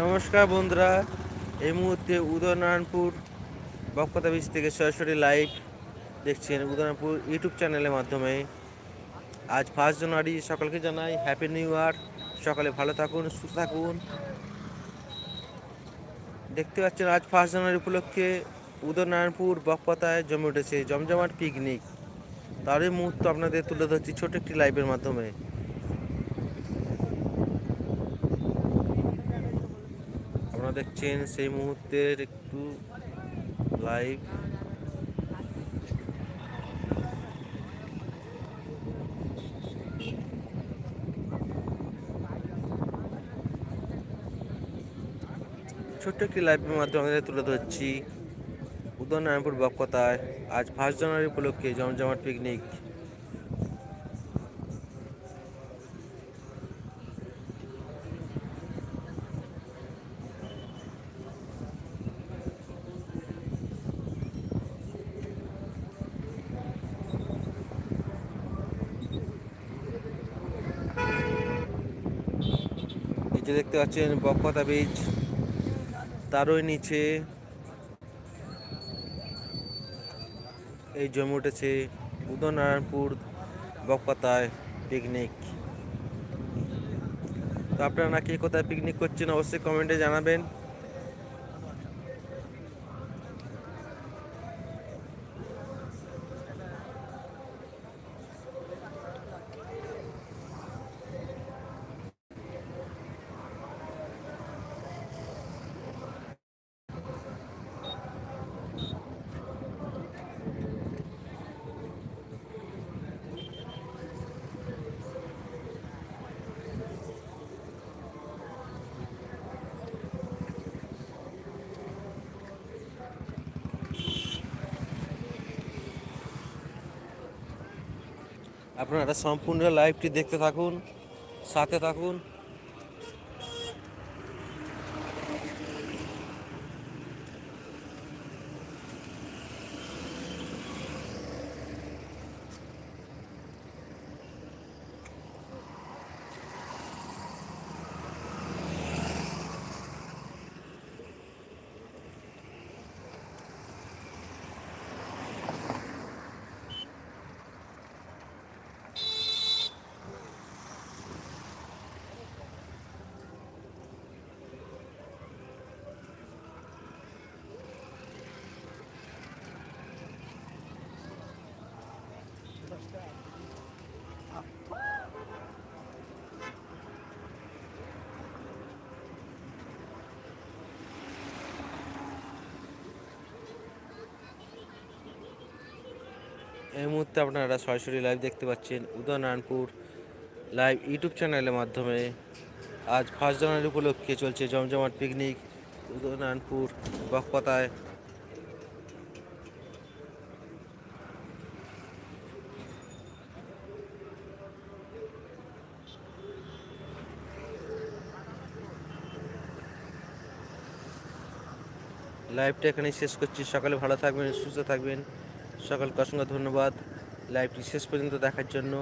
নমস্কার বন্ধুরা, এই মুহূর্তে উদয়নারায়ণপুর বকপতা বীজ থেকে সরাসরি লাইভ দেখছেন উদয়নারায়ণপুর ইউটিউব চ্যানেলের মাধ্যমে। আজ ফার্স্ট জানুয়ারি সকলকে জানাই হ্যাপি নিউ ইয়ার সকালে ভালো থাকুন, সুস্থ থাকুন। দেখতে পাচ্ছেন, আজ ফার্স্ট জানুয়ারি উপলক্ষে উদয়নারায়ণপুর বকপাতায় জমে উঠেছে জমজমাট পিকনিক তারই মুহূর্ত আপনাদের তুলে ধরছি ছোট একটি লাইভের মাধ্যমে। আপনারা দেখছেন সেই মুহূর্তের একটু লাইভ ছোট্ট একটি লাইভের মাধ্যমে আমাদের তুলে ধরছি। উদয়নারায়ণপুর বকতায় আজ ফার্স্ট জানুয়ারি উপলক্ষে জমজমাট পিকনিক যে দেখতে পাচ্ছেন, বকপাতা বীজ, তারই নিচে এই জমে উঠেছে উদয়নারায়ণপুর বকপাতায় পিকনিক তো আপনারা নাকি কোথায় পিকনিক করছেন অবশ্যই কমেন্টে জানাবেন। আপনারা সম্পূর্ণ লাইভটি দেখতে থাকুন সাথে থাকুন। এই মুহূর্তে আপনারা সরাসরি লাইভ দেখতে পাচ্ছেন উদয়নারায়ণপুর লাইভ ইউটিউব চ্যানেলের মাধ্যমে। আজ ফার্স্ট জানুয়ারি উপলক্ষে চলছে জমজমাট পিকনিক উদয়নারায়ণপুর বকপাতায়। লাইভটা এখানে শেষ করছি। সকালে ভালো থাকবেন, সুস্থ থাকবেন। সকলকে অসংখ্য ধন্যবাদ। লাইভটি শেষ পর্যন্ত দেখার জন্য।